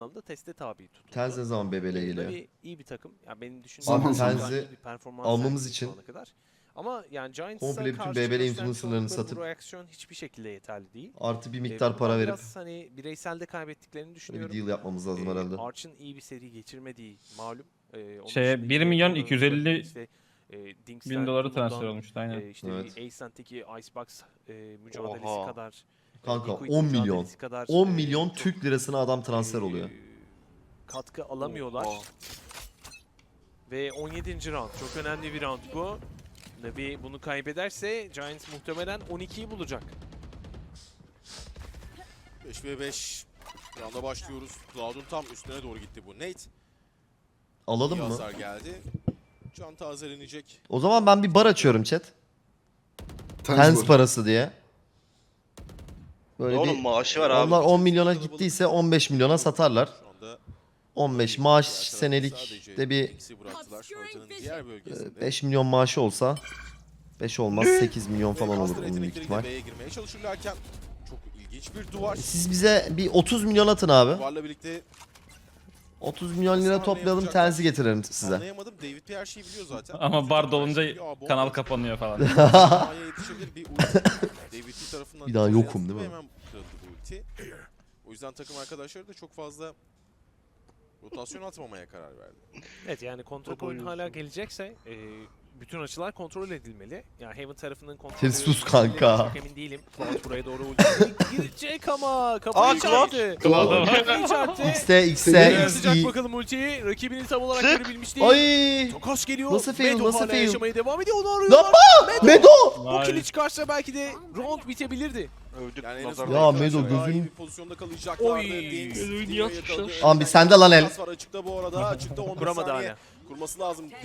anlamda teste tabi tutuldu. Tenz ne zaman Tabii geliyor? iyi bir takım. Ya benim düşündüğüm bir performans almamız için kadar. Ama yani Giants'a komple bütün BBL influencerlarını satıp- bu reaksiyon hiçbir şekilde yeterli değil. Artı bir Ee, miktar bundan para verip biraz hani bireyselde kaybettiklerini böyle düşünüyorum. bir deal yapmamız lazım Ee, herhalde. Arch'ın iyi bir seri geçirmediği malum. Ee, dışında 1 yine milyon Donald'ın 250 işte, e, Dings'ten, Bin doları transfer olmuştu aynen. e, işte Evet. Ascent'teki Icebox e, mücadelesi Oha. kadar. Kanka, Liquid 10 milyon. mücadelesi Kadar, 10 e, milyon çok, Türk lirasına adam transfer e, oluyor. Katkı alamıyorlar. Oha. Ve 17. round. Çok önemli bir round bu. Navi bunu kaybederse Giants muhtemelen 12'yi bulacak. 5 ve 5. Rounda başlıyoruz. Cloud'un tam üstüne doğru gitti bu. Nate. Alalım iyi mı? hasar geldi. Can tazelenecek. O zaman ben bir bar açıyorum chat. Tens Tens parası diye. Böyle Oğlum bir maaşı var abi. onlar 10 milyona gittiyse 15 milyona satarlar. Şu anda 15 diğer maaş senelik de bir Dings'i bıraktılar. Haritanın diğer e, bölgesinde. 5 milyon maaşı olsa 5 olmaz 8 milyon falan olur onun büyük ihtimal. B'ye girmeye çalışırlarken çok ilginç bir duvar. Siz bize bir 30 milyon atın abi. Duvarla birlikte 30 milyon lira toplayalım tenzi getirelim size. anlayamadım. David P her şeyi biliyor zaten. Ama bar dolunca kanal kapanıyor falan. David tarafından Bir daha yokum değil mi? Hemen kırıldı bu ulti. O yüzden takım arkadaşları da çok fazla rotasyon atmamaya karar verdi. Evet yani kontrol oyunu hala gelecekse e, bütün açılar kontrol edilmeli. Yani Heaven tarafının kontrolü... Sen sus kanka. Çok emin değilim. Cloud buraya doğru ulti girecek ama Cloud. çarptı. Cloud. Kafayı çarptı. X'te X'e Seviyorum. Yaratacak X bakalım ultiyi. Rakibini tam olarak Sık. görebilmiş değil. Ay! Çok az geliyor. Nasıl fail, Medo nasıl hala fail? yaşamaya devam ediyor. Onu arıyorlar. Yapma! Medo! Bu kili çıkarsa belki de round bitebilirdi. Övdük Yani nazar. Ya arkadaşlar Medo iyi gözün- bir pozisyonda kalacaklardı. Oy. Dings, yakaladı. Abi sende lan el. Pas var açıkta bu arada. Açıkta 10 Kuramadı saniye. hala. Kurması lazım. Dash.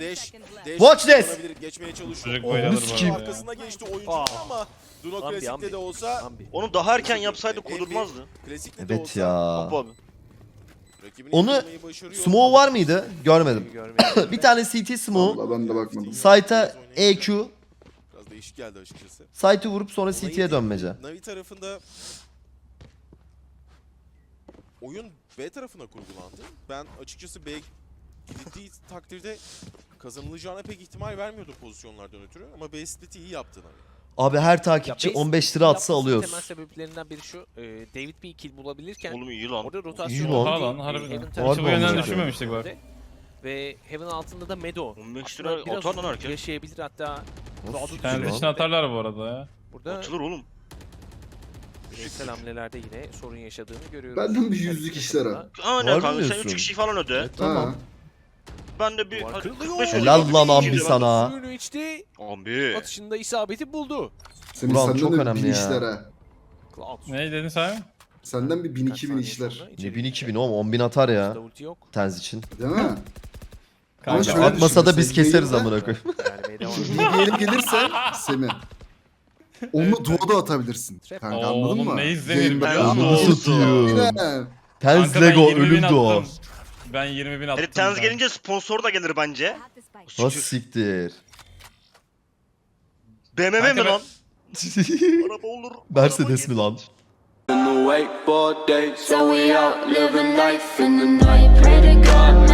Dash Watch this. kullanabilir, Geçmeye çalışıyor. Çocuk böyle alır bu Ding'in arada ya. arkasına geçti oyuncu Aa. ama Duno Ambi, Klasik'te ambi. de olsa Ambi. Onu daha erken yapsaydı kudurmazdı. Klasik'te de Evet olsa ya. Hop abi. rakibini Onu yakalamayı başarıyor. Smoke var mıydı? Görmedim. Görmedim. bir tane CT smoke. Valla ben de bakmadım. Site'a EQ. Değişik geldi açıkçası. Site'ı vurup sonra CT'ye iyi dönmece. Navi tarafında oyun B tarafına kurgulandı. Ben açıkçası B gidildiği takdirde kazanılacağına pek ihtimal vermiyordum pozisyonlardan ötürü ama B split'i iyi yaptı Navi. Abi her Ya takipçi base 15 lira atsa yapmasının alıyoruz. Temel sebeplerinden biri şu. e, David bir kill bulabilirken Oğlum iyi lan. İyi orada rotasyon Ha lan, harbiden. Heaven Harbi tarafı bu yönden olacak. düşünmemiştik bak. Ve Heaven altında da Medo. 15 Aslında lira biraz atar lan uzun herkes. Yaşayabilir hatta. Cloud'u Kendi düşürüyor. için atarlar bu arada ya. Burada Atılır oğlum. bireysel hamlelerde yine sorun yaşadığını görüyoruz. Benden bir yüzlük işlere. takımda. Aa Var kanka sen diyorsun? 3 kişi falan öde. Tamam. Ha. Ben de bir Duvar hadi kırılıyor. 45 olayım. Helal Hadi lan ikinci sana. Suyunu içti. Ambi. Atışında isabeti buldu. Senin Ulan senden çok de önemli bin ya. işler ha. Cloud. Ne dedin sen? Senden bir bin Kaç iki bin saniye işler. sonra Ne içeri 1000 girdi. 2000 oğlum 10 bin atar ya. Burada ulti yok. Tenz için. Değil mi? Ama Kanka, şöyle Atmasa da biz keseriz yayında- amına koyayım. BBL gelirse Semih. Onu duoda atabilirsin. Kanka Oo, anladın oğlum mı? ne izlenir Yayında falan. ya. Onu. Tenz Kanka ben Lego 20 bin ölüm doğu. attım. Ben 20 bin attım. Tenz ben. gelince sponsor da gelir bence. Nasıl siktir? BMW mi Kanka ben- lan? Araba olur. Mercedes mi lan? In the wakeboard days, so we out living life in the night. Pray to God,